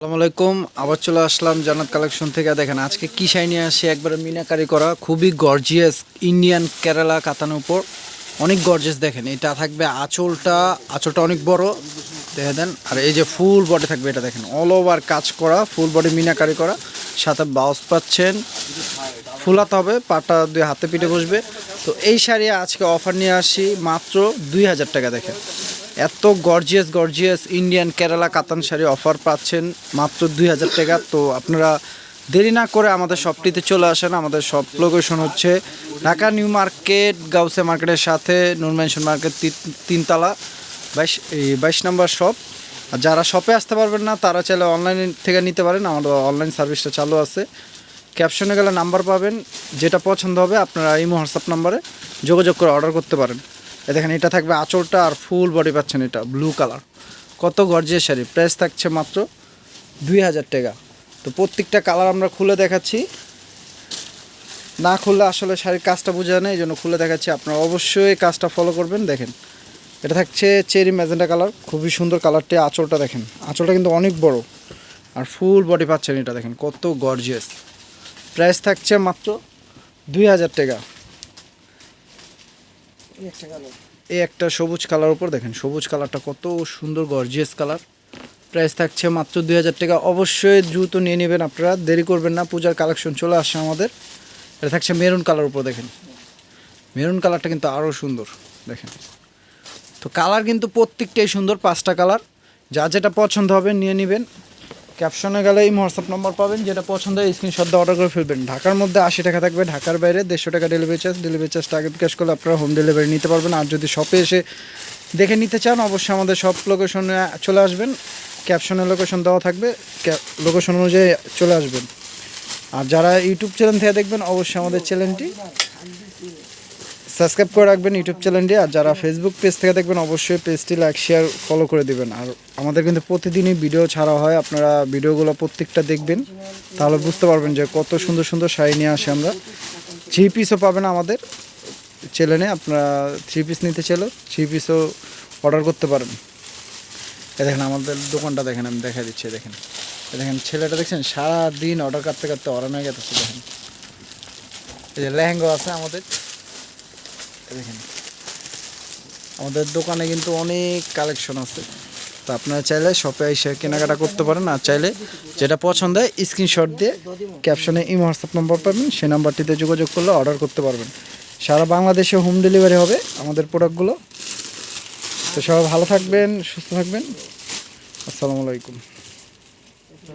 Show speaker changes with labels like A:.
A: আসসালামু আবার চলে আসলাম জান্নাত কালেকশন থেকে। দেখেন, আজকে কি শাই নিয়ে আসি? একবারে মিনাকারি করা, খুবই গর্জিয়াস ইন্ডিয়ান কেরালা কাতানোর উপর। অনেক গর্জিয়াস দেখেন, এটা থাকবে আঁচলটা আঁচলটা অনেক বড়। দেখে দেন, আর এই যে ফুল বডি থাকবে এটা দেখেন অল ওভার কাজ করা ফুল বডি মিনাকারি করা। সাথে বাউস পাচ্ছেন, ফুলাতে হবে, পাটা দুই হাতে পিঠে বসবে। তো এই শাড়ি আজকে অফার নিয়ে আসি মাত্র দুই হাজার টাকা দেখেন। এত গর্জিয়াস গর্জিয়াস ইন্ডিয়ান কেরালা কাতান শাড়ি অফার পাচ্ছেন মাত্র দুই হাজার টাকা। তো আপনারা দেরি না করে আমাদের শপটিতে চলে আসেন। আমাদের শপ লোকেশন হচ্ছে ঢাকা নিউ মার্কেট, গাউসে মার্কেটের সাথে নুরমেনশন মার্কেট তিন- তিনতলা, বাইশ, এই বাইশ নম্বর শপ আর যারা শপে আসতে পারবেন না, তারা চাইলে অনলাইন থেকে নিতে পারেন। আমাদের অনলাইন সার্ভিসটা চালু আছে। ক্যাপশনে গেলে নাম্বার পাবেন। যেটা পছন্দ হবে, আপনারা এই হোয়াটসঅ্যাপ নাম্বারে যোগাযোগ করে অর্ডার করতে পারেন। দেখেন, এটা থাকবে আঁচলটা আর ফুল বডি পাচ্ছেন এটা ব্লু কালার কত গর্জিয়াস শাড়ি প্রাইস থাকছে মাত্র দুই হাজার টাকা। তো প্রত্যেকটা কালার আমরা খুলে দেখাচ্ছি। না খুললে আসলে শাড়ির কাজটা বোঝা নেই এই জন্য খুলে দেখাচ্ছি। আপনারা অবশ্যই কাজটা ফলো করবেন, দেখেন। এটা থাকছে চেরি ম্যাজেন্টা কালার খুবই সুন্দর কালারটি আঁচলটা দেখেন। আঁচলটা কিন্তু অনেক বড়। আর ফুল বডি পাচ্ছেন এটা দেখেন, কত গর্জিয়াস প্রাইস থাকছে মাত্র দুই হাজার টাকা। এই একটা সবুজ কালার উপর দেখেন, সবুজ কালারটা কত সুন্দর গর্জিয়াস কালার। প্রাইস থাকছে মাত্র দুই হাজার টাকা। অবশ্যই দ্রুত নিয়ে নেবেন আপনারা, দেরি করবেন না, পূজার কালেকশন চলে আসছে আমাদের। এটা থাকছে মেরুন কালার উপর দেখেন। মেরুন কালারটা কিন্তু আরও সুন্দর, দেখেন। তো কালার কিন্তু প্রত্যেকটাই সুন্দর, পাঁচটা কালার। যা যেটা পছন্দ হবে নিয়ে নেবেন। ক্যাপশনে গেলে এই হোয়াটসঅ্যাপ নম্বর পাবেন, যেটা পছন্দ হয় স্ক্রিনশট দিয়ে অর্ডার করে ফেলবেন। ঢাকার মধ্যে আশি টাকা থাকবে, ঢাকার বাইরে দেড়শো টাকা ডেলিভারি চার্জ ডেলিভারি চার্জ আগে ক্যাশ করলে আপনারা হোম ডেলিভারি নিতে পারবেন। আর যদি শপে এসে দেখে নিতে চান, অবশ্যই আমাদের সব লোকেশনে চলে আসবেন। ক্যাপশনে লোকেশন দেওয়া থাকবে লোকেশন অনুযায়ী চলে আসবেন। আর যারা ইউটিউব চ্যানেল থেকে দেখবেন, অবশ্যই আমাদের চ্যানেলটি সাবস্ক্রাইব করে রাখবেন ইউটিউব চ্যানেলটি, আর যারা ফেসবুক পেজ থেকে দেখবেন, অবশ্যই পেজটি লাইক শেয়ার ফলো করে দিবেন। আর আমাদের কিন্তু প্রতিদিনই ভিডিও ছাড়া হয়, আপনারা ভিডিওগুলো প্রত্যেকটা দেখবেন, তাহলে বুঝতে পারবেন যে কত সুন্দর সুন্দর শাড়ি নিয়ে আসে আমরা। থ্রি পিসও পাবেন আমাদের চ্যানেলে, আপনারা থ্রি পিস নিতে চাইলে থ্রি পিসও অর্ডার করতে পারেন। এ দেখেন আমাদের দোকানটা দেখেন, আমি দেখা দিচ্ছি দেখেন। এ দেখেন, ছেলেটা দেখছেন, সারাদিন অর্ডার কাটতে কাটতে অরান হয়ে গেছে, দেখেন। এই যে লেহেঙ্গা আছে আমাদের। দেখেন। আমাদের দোকানে কিন্তু অনেক কালেকশন আছে। তো আপনারা চাইলে শপে এসে কেনাকাটা করতে পারেন, আর চাইলে যেটা পছন্দ হয় স্ক্রিনশট দিয়ে ক্যাপশনে ইম, হোয়াটসঅ্যাপ নম্বর পাবেন সেই নাম্বারটিতে যোগাযোগ করলে অর্ডার করতে পারবেন। সারা বাংলাদেশে হোম ডেলিভারি হবে আমাদের প্রোডাক্টগুলো। তো সবাই ভালো থাকবেন, সুস্থ থাকবেন। আসসালামু আলাইকুম।